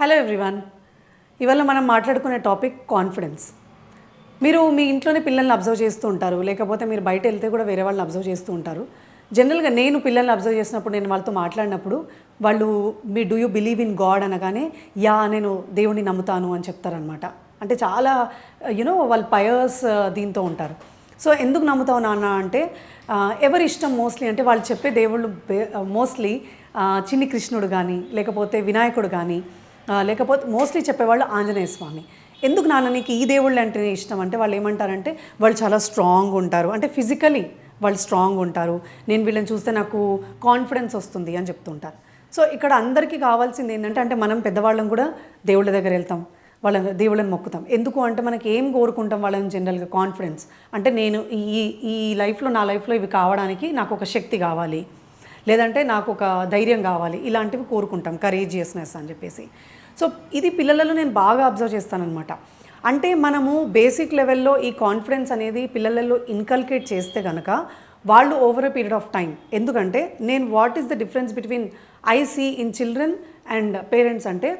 Hello everyone ఇవాళ మనం మాట్లాడుకునే టాపిక్ కాన్ఫిడెన్స్ మీరు మీ ఇంట్లోనే పిల్లల్ని అబ్జర్వ్ చేస్తూ ఉంటారు లేకపోతే మీరు బయట వెళ్తే కూడా వేరే వాళ్ళని అబ్జర్వ్ చేస్తూ ఉంటారు. జనరల్గా నేను పిల్లల్ని అబ్జర్వ్ చేసినప్పుడు నేను వాళ్ళతో మాట్లాడినప్పుడు వాళ్ళు మీ do you believe in God అనగానే యా నేను దేవుడిని నమ్ముతాను అని చెప్తారనమాట అంటే చాలా యునో వాళ్ళు పయర్స్ దీంతో ఉంటారు. సో ఎందుకు నమ్ముతావు నాన్న అంటే ఎవరి ఇష్టం మోస్ట్లీ అంటే వాళ్ళు చెప్పే దేవుళ్ళు మోస్ట్లీ చిన్ని కృష్ణుడు కానీ లేకపోతే వినాయకుడు కానీ లేకపోతే మోస్ట్లీ చెప్పేవాళ్ళు ఆంజనేయ స్వామి. ఎందుకు నాన్న నీకు ఈ దేవుళ్ళు అంటే ఇష్టం? అంటే వాళ్ళు ఏమంటారంటే వాళ్ళు చాలా స్ట్రాంగ్ ఉంటారు. అంటే ఫిజికలీ వాళ్ళు స్ట్రాంగ్ ఉంటారు. నేను వీళ్ళని చూస్తే నాకు కాన్ఫిడెన్స్ వస్తుంది అని చెప్తుంటారు. సో ఇక్కడ అందరికీ కావాల్సింది ఏంటంటే అంటే మనం పెద్దవాళ్ళం కూడా దేవుళ్ళ దగ్గర వెళ్తాం. వాళ్ళ దేవుళ్ళని మొక్కుతాం. ఎందుకు అంటే మనకి ఏం కోరుకుంటాం వాళ్ళని జనరల్గా కాన్ఫిడెన్స్ అంటే నేను ఈ ఈ లైఫ్లో నా లైఫ్లో ఇవి కావడానికి నాకు ఒక శక్తి కావాలి. లేదంటే నాకు ఒక ధైర్యం కావాలి. ఇలాంటివి కోరుకుంటాం. కరేజియస్నెస్ అని చెప్పేసి. సో ఇది పిల్లలలో నేను బాగా అబ్జర్వ్ చేస్తానన్నమాట. అంటే మనము బేసిక్ లెవెల్లో ఈ కాన్ఫిడెన్స్ అనేది పిల్లలలో ఇన్కల్కేట్ చేస్తే కనుక వాళ్ళు over a period of time ఎందుకంటే నేను what is the difference between I see in children and parents అంటే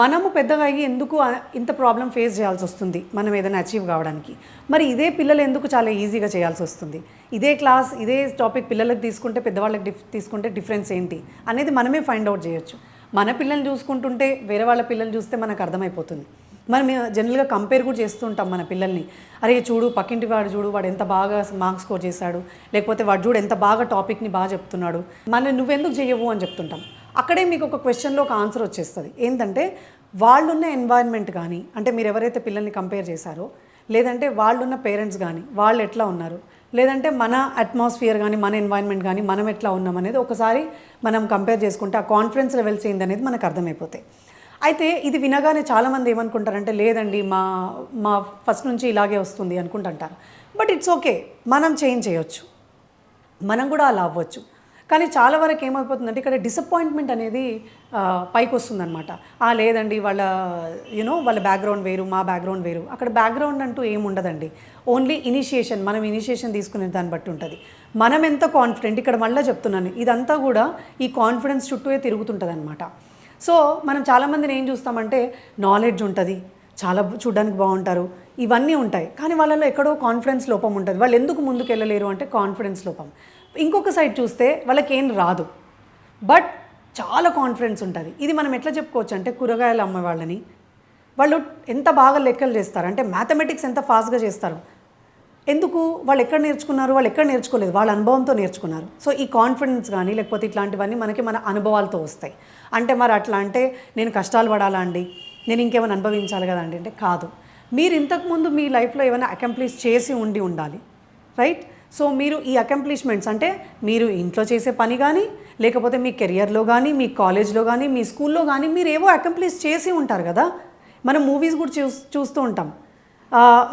మనము పెద్దగా అయ్యి ఎందుకు ఇంత ప్రాబ్లం ఫేస్ చేయాల్సి వస్తుంది? మనం ఏదైనా అచీవ్ కావడానికి. మరి ఇదే పిల్లలు ఎందుకు చాలా ఈజీగా చేయాల్సి వస్తుంది? ఇదే క్లాస్ ఇదే టాపిక్ పిల్లలకు తీసుకుంటే పెద్దవాళ్ళకి డిఫ్ తీసుకుంటే డిఫరెన్స్ ఏంటి? అనేది మనమే ఫైండ్ అవుట్ చేయొచ్చు. మన పిల్లల్ని చూసుకుంటుంటే వేరే వాళ్ళ పిల్లలు చూస్తే మనకు అర్థమైపోతుంది. మనం జనరల్గా కంపేర్ కూడా చేస్తూ ఉంటాం మన పిల్లల్ని. అరే చూడు పక్కింటి వాడు చూడు వాడు ఎంత బాగా మార్క్స్ స్కోర్ చేశాడు. లేకపోతే వాడు చూడు ఎంత బాగా టాపిక్ని బాగా చెప్తున్నాడు. మన నువ్వెందుకు చేయవు అని చెప్తుంటాం. అక్కడే మీకు ఒక క్వశ్చన్లో ఒక ఆన్సర్ వచ్చేస్తుంది. ఏంటంటే వాళ్ళున్న ఎన్వైర్న్మెంట్ కానీ అంటే మీరు ఎవరైతే పిల్లల్ని కంపేర్ చేశారో లేదంటే వాళ్ళున్న పేరెంట్స్ కానీ వాళ్ళు ఎట్లా ఉన్నారు లేదంటే మన అట్మాస్ఫియర్ కానీ మన ఎన్వైర్న్మెంట్ కానీ మనం ఎట్లా ఉన్నాం అనేది ఒకసారి మనం కంపేర్ చేసుకుంటే ఆ కాన్ఫిడెన్స్ లెవెల్స్ ఏందనేది మనకు అర్థమైపోతాయి. అయితే ఇది వినగానే చాలామంది ఏమనుకుంటారంటే లేదండి మా మా ఫస్ట్ నుంచి ఇలాగే వస్తుంది అనుకుంటుంటారు. బట్ ఇట్స్ ఓకే మనం చేంజ్ చేయొచ్చు. మనం కూడా అలా అవ్వచ్చు. కానీ చాలా వరకు ఏమైపోతుందంటే ఇక్కడ డిసప్పాయింట్మెంట్ అనేది పైకి వస్తుందన్నమాట ఆ లేదండి వాళ్ళ యూనో వాళ్ళ బ్యాక్గ్రౌండ్ వేరు మా బ్యాక్గ్రౌండ్ వేరు. అక్కడ బ్యాక్గ్రౌండ్ అంటూ ఏముండదండి. ఓన్లీ ఇనిషియేషన్ మనం ఇనిషియేషన్ తీసుకునే దాన్ని బట్టి ఉంటుంది. మనం ఎంత కాన్ఫిడెంట్ ఇక్కడ మళ్ళీ చెప్తున్నాను ఇదంతా కూడా ఈ కాన్ఫిడెన్స్ చుట్టూ తిరుగుతుంటుంది అనమాట సో మనం చాలామందిని ఏం చూస్తామంటే నాలెడ్జ్ ఉంటుంది చాలా చూడడానికి బాగుంటారు ఇవన్నీ ఉంటాయి. కానీ వాళ్ళలో ఎక్కడో కాన్ఫిడెన్స్ లోపం ఉంటుంది. వాళ్ళు ఎందుకు ముందుకు వెళ్ళలేరు అంటే కాన్ఫిడెన్స్ లోపం. ఇంకొక సైడ్ చూస్తే వాళ్ళకి ఏం రాదు. బట్ చాలా కాన్ఫిడెన్స్ ఉంటుంది. ఇది మనం ఎట్లా చెప్పుకోవచ్చు అంటే కూరగాయలు అమ్మే వాళ్ళని. వాళ్ళు ఎంత బాగా లెక్కలు చేస్తారు? అంటే మ్యాథమెటిక్స్ ఎంత ఫాస్ట్గా చేస్తారు? ఎందుకు? వాళ్ళు ఎక్కడ నేర్చుకున్నారు? వాళ్ళు ఎక్కడ నేర్చుకోలేదు? వాళ్ళ అనుభవంతో నేర్చుకున్నారు. సో ఈ కాన్ఫిడెన్స్ కానీ లేకపోతే ఇట్లాంటివన్నీ మనకి మన అనుభవాలతో వస్తాయి. అంటే మరి అట్లా అంటే నేను కష్టాలు పడాలా అండి? నేను ఇంకేమైనా అనుభవించాలి కదా అండి? అంటే కాదు. మీరు ఇంతకుముందు మీ లైఫ్లో ఏమైనా అకంప్లీష్ చేసి ఉండి ఉండాలి. రైట్ సో మీరు ఈ అకంప్లిష్మెంట్స్ అంటే మీరు ఇంట్లో చేసే పని కానీ లేకపోతే మీ కెరియర్లో కానీ మీ కాలేజ్లో కానీ మీ స్కూల్లో కానీ మీరు ఏవో అకంప్లిష్ చేసి ఉంటారు కదా? మనం మూవీస్ కూడా చూ చూస్తూ ఉంటాం.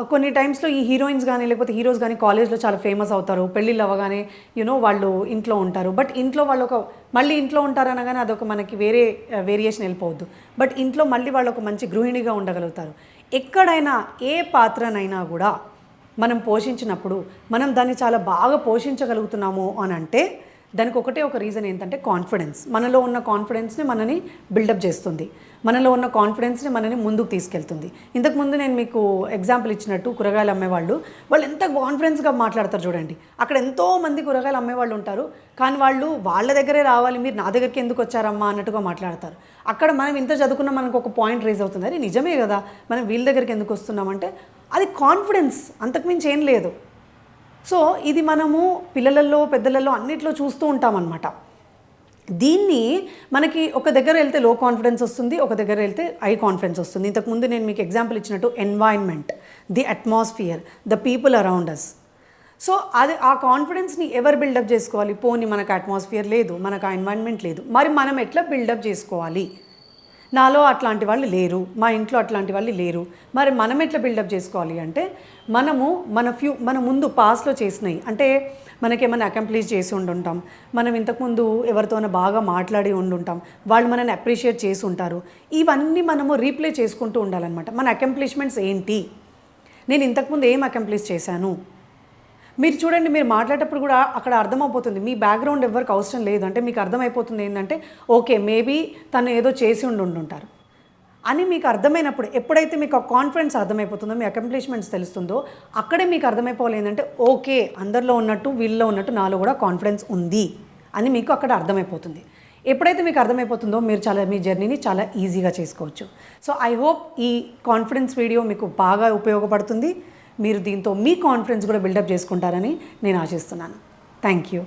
కొన్ని టైమ్స్లో ఈ హీరోయిన్స్ కానీ లేకపోతే హీరోస్ కానీ కాలేజ్లో చాలా ఫేమస్ అవుతారు. పెళ్ళిళ్ళు అవ్వగానే యూనో వాళ్ళు ఇంట్లో ఉంటారు. బట్ ఇంట్లో వాళ్ళు ఒక మళ్ళీ ఇంట్లో ఉంటారనగానే అదొక మనకి వేరే వేరియేషన్ వెళ్ళిపోవద్దు. బట్ ఇంట్లో మళ్ళీ వాళ్ళు ఒక మంచి గృహిణిగా ఉండగలుగుతారు. ఎక్కడైనా ఏ పాత్రనైనా కూడా మనం పోషించినప్పుడు మనం దాన్ని చాలా బాగా పోషించగలుగుతున్నాము అని అంటే దానికి ఒకటే ఒక రీజన్ ఏంటంటే కాన్ఫిడెన్స్ మనలో ఉన్న కాన్ఫిడెన్స్ని మనని బిల్డప్ చేస్తుంది. మనలో ఉన్న కాన్ఫిడెన్స్ని మనని ముందుకు తీసుకెళ్తుంది. ఇంతకుముందు నేను మీకు ఎగ్జాంపుల్ ఇచ్చినట్టు కూరగాయలు అమ్మేవాళ్ళు వాళ్ళు ఎంత కాన్ఫిడెన్స్గా మాట్లాడతారు చూడండి. అక్కడ ఎంతో మంది కూరగాయలు అమ్మేవాళ్ళు ఉంటారు. కానీ వాళ్ళు వాళ్ళ దగ్గరే రావాలి మీరు నా దగ్గరికి ఎందుకు వచ్చారమ్మా అన్నట్టుగా మాట్లాడతారు. అక్కడ మనం ఇంత చదువుకున్న మనకు ఒక పాయింట్ రేజ్ అవుతుంది. అరే నిజమే కదా. మనం వీళ్ళ దగ్గరికి ఎందుకు వస్తున్నామంటే అది కాన్ఫిడెన్స్ అంతకుమించి ఏం లేదు. సో ఇది మనము పిల్లలలో పెద్దలలో అన్నిట్లో చూస్తూ ఉంటామన్నమాట. దీన్ని మనకి ఒక దగ్గర వెళ్తే లో కాన్ఫిడెన్స్ వస్తుంది ఒక దగ్గర వెళ్తే హై కాన్ఫిడెన్స్ వస్తుంది. ఇంతకుముందు నేను మీకు ఎగ్జాంపుల్ ఇచ్చినట్టు environment the atmosphere the people around us so అది ఆ కాన్ఫిడెన్స్ని ఎవరు బిల్డప్ చేసుకోవాలి? పోనీ మనకు అట్మాస్ఫియర్ లేదు మనకు ఆ ఎన్వైర్న్మెంట్ లేదు. మరి మనం ఎట్లా బిల్డప్ చేసుకోవాలి? నాలో అట్లాంటి వాళ్ళు లేరు మా ఇంట్లో అట్లాంటి వాళ్ళు లేరు. మరి మనం ఎట్లా బిల్డప్ చేసుకోవాలి అంటే మనము మన ఫ్యూ మన ముందు పాస్లో చేసినవి అంటే మనకేమైనా అకంప్లీట్ చేసి ఉండుంటాం. మనం ఇంతకుముందు ఎవరితోనో బాగా మాట్లాడి ఉండుంటాం. వాళ్ళు మనల్ని అప్రిషియేట్ చేసి ఉంటారు. ఇవన్నీ మనము రీప్లే చేసుకుంటూ ఉండాలన్నమాట. మన అకంప్లిష్మెంట్స్ ఏంటి? నేను ఇంతకుముందు ఏం అకంప్లీష్ చేశాను? మీరు చూడండి మీరు మాట్లాడేటప్పుడు కూడా అక్కడ అర్థమైపోతుంది. మీ బ్యాక్గ్రౌండ్ ఎవరికి అవసరం లేదు. అంటే మీకు అర్థమైపోతుంది ఏంటంటే ఓకే మేబీ తను ఏదో చేసి ఉండి ఉండుంటారు. అని మీకు అర్థమైనప్పుడు ఎప్పుడైతే మీకు ఆ కాన్ఫిడెన్స్ అర్థమైపోతుందో మీ అకంప్లిష్మెంట్స్ తెలుస్తుందో అక్కడే మీకు అర్థమైపోవాలి ఏంటంటే ఓకే అందరిలో ఉన్నట్టు వీళ్ళలో ఉన్నట్టు నాలో కూడా కాన్ఫిడెన్స్ ఉంది అని మీకు అక్కడ అర్థమైపోతుంది. ఎప్పుడైతే మీకు అర్థమైపోతుందో మీరు చాలా మీ జర్నీని చాలా ఈజీగా చేసుకోవచ్చు. సో ఐ హోప్ ఈ కాన్ఫిడెన్స్ వీడియో మీకు బాగా ఉపయోగపడుతుంది. మీరు దీంతో మీ కాన్ఫిడెన్స్ కూడా బిల్డప్ చేసుకుంటారని నేను ఆశిస్తున్నాను. Thank you.